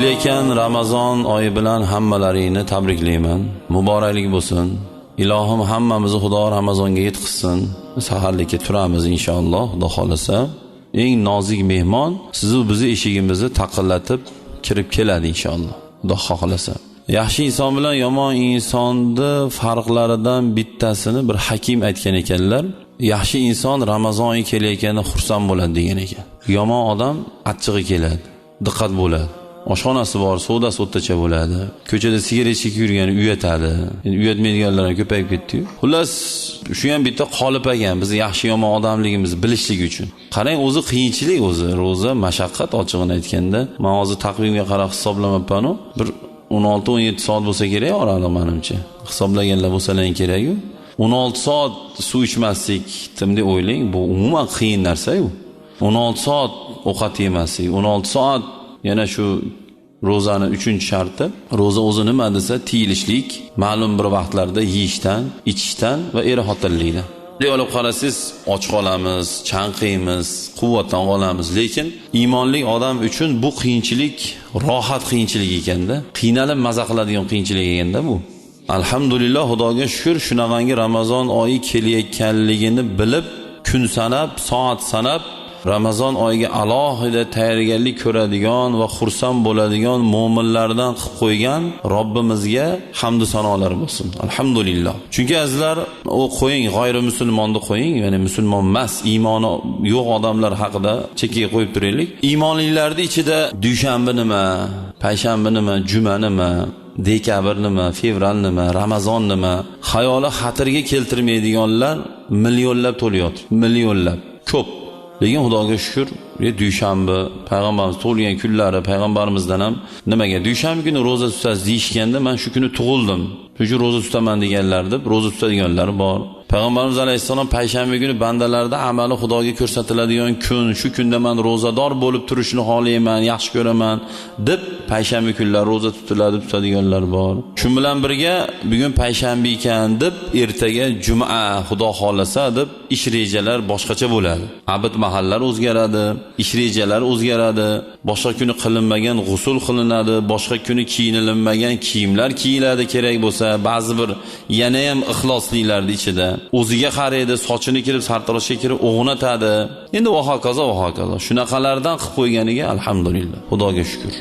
lekin ramazon oyi bilan hammalaringni tabriklayman. Muboraklik bo'lsin. Ilohim hammamizni xudo ramazonga yetqizsin. Saharlikka turamiz inshaalloh xudo xohlasa. Eng nozik mehmon sizu bizni eshigimizni taqillatib kirib keladi inshaalloh xudo xohlasa. Yaxshi inson bilan yomon insonni farqlaridan bittasini bir hakim aytgan ekanlar yaxshi inson ramazon oyi kelayotganda xursand bo'ladi degan ekan. Yomon odam achchig'i keladi diqqat bo'ladi. Oshxonasi bor savdosi o'rtacha bo'ladi. Ko'chada sigaret chekib yurgani uyatadi. Endi uyatmaydiganlar ham ko'payib ketdiyu. Xullas shu ham bitta qolip ekan bizni yaxshi yomon odamligimizni bilishlik uchun. Qarang o'zi qiyinchilik o'zi ro'za mashaqqat ochig'ini aytganda man hozir taqvimga qarab hisoblamabmanu bir o'n olti o'n yetti soat bo'lsa kerak oraliq manimcha. Hisoblaganlar bo'lsalar kerakku o'n olti soat suv ichmaslik deb o'ylang bu umuman qiyin narsayu. o'n olti soat ovqat yemaslik o'n olti soat yana shu ro'zani uchinchi sharti. Ro'za o'zi nima desa tiyilishlik ma'lum bir vaqtlarda yeyishdan ichishdan va er xotinlikdan. Bunday olib qarasangiz och qolamiz chanqiymiz quvvatdan qolamiz lekin iymonli odam uchun bu qiyinchilik rohat qiyinchilik ekanda qiynalib maza qiladigan qiyinchilik ekanda bu. Alhamdulillah xudoga shukur shunaqangi ramazon oyi kelayotganligini bilib kun sanab soat sanab ramazon oyiga alohida tayyorgarlik ko'radigan va xursand bo'ladigan mo'minlardan qilib qo'ygan robbimizga hamdu sanolar bo'lsin. Alhamdulillah. Chunki azizlar u qo'ying g'oyri musulmonni qo'ying ya'ni musulmon emas iymoni yo'q odamlar haqida chekkaga qo'yib turaylik. Iymonlilarni ichida dushanba nima payshanba nima juma nima dekabr nima fevral nima ramazon nima xayoli xatirga keltirmaydiganlar millionlab to'layapti millionlab. Ko'p. Lekin xudoga shukur dushanba payg'ambarimiz tug'ilgan kunlari payg'ambarimizdan ham nimaga dushanba kuni ro'za tutasiz deyishganda man shu kuni tug'ildim. Shu ro'za tutaman deganlar deb ro'za tutadiganlar bor. Payg'ambarimiz alayhissalom payshanba kuni bandalarda amali xudoga ko'rsatiladigan kun shu kunda man ro'zador bo'lib turishni xohlayman yaxshi ko'raman deb payshanba kunlari ro'za tutiladi tutadiganlar bor. Shu bilan birga bugun payshanba ekan deb ertaga juma xudo xohlasa deb ish rejalar boshqacha bo'ladi. Abid mahallar o'zgaradi ish rejalari o'zgaradi boshqa kuni qilinmagan g'usul qilinadi boshqa kuni kiyinilinmagan kiyimlar kiyiladi kerak bo'lsa ba'zi bir yana ham ixloslilarni ichida. O'ziga qaraydi sochini kirib sartaroshga kirib o'g'natadi endi va hokazo va hokazo. Shunaqalardan qilib qo'yganiga alhamdulillah. Xudoga shukur